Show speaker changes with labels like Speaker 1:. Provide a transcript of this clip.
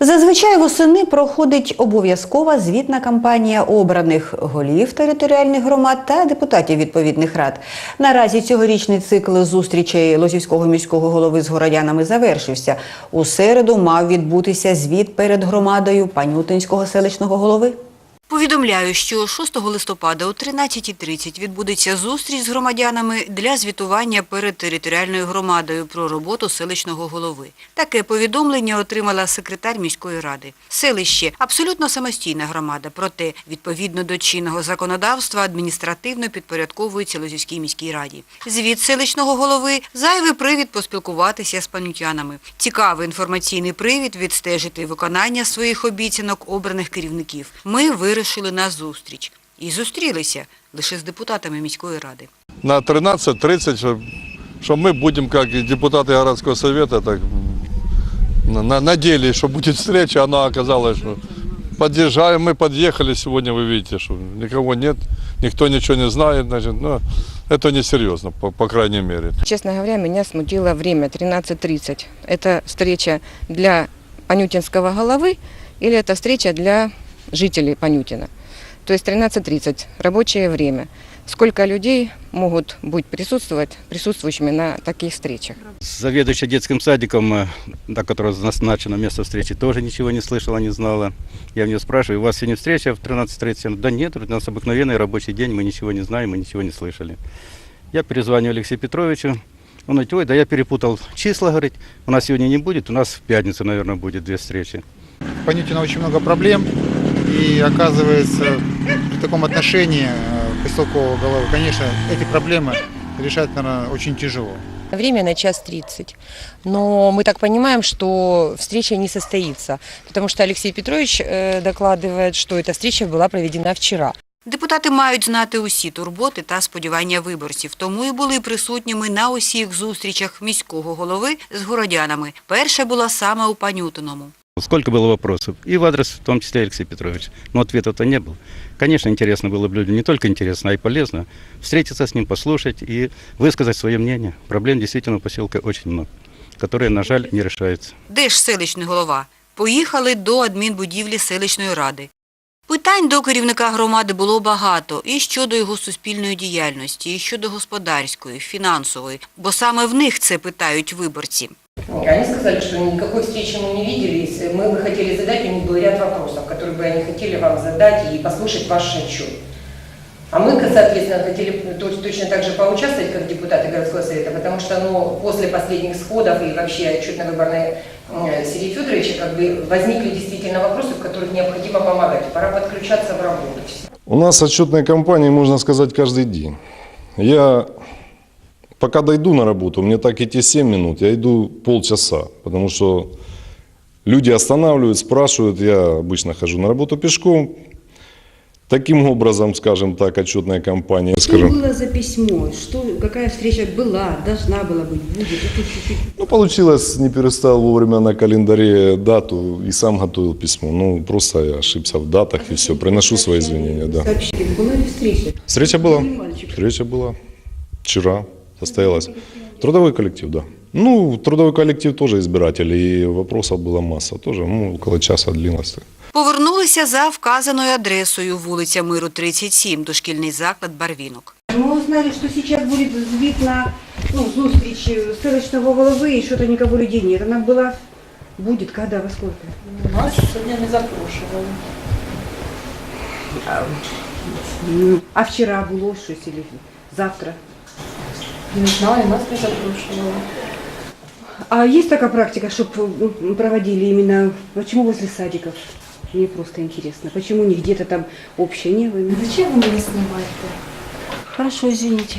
Speaker 1: Зазвичай восени проходить обов'язкова звітна кампанія обраних голів територіальних громад та депутатів відповідних рад. Наразі цьогорічний цикл зустрічей Лозівського міського голови з городянами завершився. У середу мав відбутися звіт перед громадою Панютинського селищного голови. Повідомляю, що 6 листопада о 13.30 відбудеться зустріч з громадянами для звітування перед територіальною громадою про роботу селищного голови. Таке повідомлення отримала секретар міської ради. Селище абсолютно самостійна громада, проте відповідно до чинного законодавства адміністративно підпорядковується Лозівській міській раді. Звіт селищного голови зайвий привід поспілкуватися з панютянами. Цікавий інформаційний привід відстежити виконання своїх обіцянок обраних керівників. Ми вирішили на зустріч і зустрілися лише з депутатами міської ради.
Speaker 2: на 13.30, что, что мы будем, как и депутаты городского совета, так на- на- надеялись, что будет встреча, она оказалась, что подъезжаем, мы подъехали сегодня, вы видите, что никого нет, никто ничего не знает, значит, ну, это несерьезно, по, по крайней мере.
Speaker 3: Честно говоря, меня смутило время 13.30. Это встреча для Панютинского головы или это встреча для жителей Панютина? То есть 13.30, рабочее время. Сколько людей могут быть присутствовать, присутствующими на таких встречах?
Speaker 4: Заведующая детским садиком, э, на которого назначено место встречи, тоже ничего не слышала, не знала. Я в нее спрашиваю, у вас сегодня встреча в 13.30? Она, Да нет, у нас обыкновенный рабочий день, мы ничего не знаем, мы ничего не слышали. Я перезвоню Алексею Петровичу, он говорит, ой, да я перепутал числа, говорит, у нас сегодня не будет, у нас в пятницу, наверное, будет две встречи.
Speaker 5: В очень много проблем. И оказывается, при таком отношении э, поселкового головы, конечно, эти проблемы решать, наверное, очень тяжело.
Speaker 3: Время на час 30. Но мы так понимаем, что встреча не состоится, потому что Алексей Петрович э, докладывает, что эта встреча была проведена вчера.
Speaker 1: Депутати мають знати усі турботи та сподівання виборців, тому і були присутніми на усіх зустрічах міського голови з городянами. Перша була саме у Панютиному.
Speaker 4: Сколько было вопросов, и в адрес, в том числе Алексея Петровича, но ответа-то не было. Конечно, интересно было бы людям, не только интересно, а и полезно, встретиться с ним, послушать и высказать свое мнение. Проблем действительно у поселка очень много, которые, на жаль, не решаются.
Speaker 1: Де ж селищний голова? Поїхали до адмінбудівлі селищної ради. Питань до керівника громади було багато і щодо його суспільної діяльності, і щодо господарської, фінансової, бо саме в них це питають виборці.
Speaker 3: Они сказали, что никакой встречи мы не видели. Если Мы бы хотели задать, у них был ряд вопросов, которые бы они хотели вам задать и послушать ваш отчет. А мы, соответственно, хотели точ- точно так же поучаствовать, как депутаты городского совета, потому что ну, после последних сходов и вообще отчетно-выборной э, Сергея Федоровича как бы возникли действительно вопросы, в которых необходимо помогать. Пора подключаться в работу.
Speaker 6: У нас отчетные кампании, можно сказать, каждый день. Я пока дойду на работу, мне так идти 7 минут, я иду полчаса, потому что люди останавливают, спрашивают, я обычно хожу на работу пешком. Таким образом, скажем так, отчетная кампания,
Speaker 7: Что
Speaker 6: скажем,
Speaker 7: было за письмо? Что, какая встреча была, должна была быть, будет? Чуть-чуть.
Speaker 6: ну, получилось, не переставил вовремя на календаре дату и сам готовил письмо. Ну, просто я ошибся в датах и все, приношу свои извинения, да.
Speaker 7: Сообщили, была ли встреча?
Speaker 6: Встреча была. Встреча была. Вчера состоялась. Трудовой коллектив, да. Ну, трудовой коллектив тоже избиратель, и вопросов была масса. Тоже, ну, около часа длилось.
Speaker 1: Повернулися за вказаною адресою вулиця Миру, 37, дошкільний заклад Барвінок.
Speaker 7: Мы узнали, что сейчас будет звіт на ну, зустріч селищного голови, и что-то никого людей нет. Она была, будет, когда, во сколько?
Speaker 8: Нас сьогодні не запрошували.
Speaker 7: Ну, А вчера было щось или завтра?
Speaker 8: Не знаю, нас не запрошували.
Speaker 7: А есть такая практика, чтобы проводили именно, почему возле садиков? Мне просто интересно, почему не где-то там общее, не вы?
Speaker 8: Зачем ви мене знімаєте?
Speaker 7: Хорошо, извините.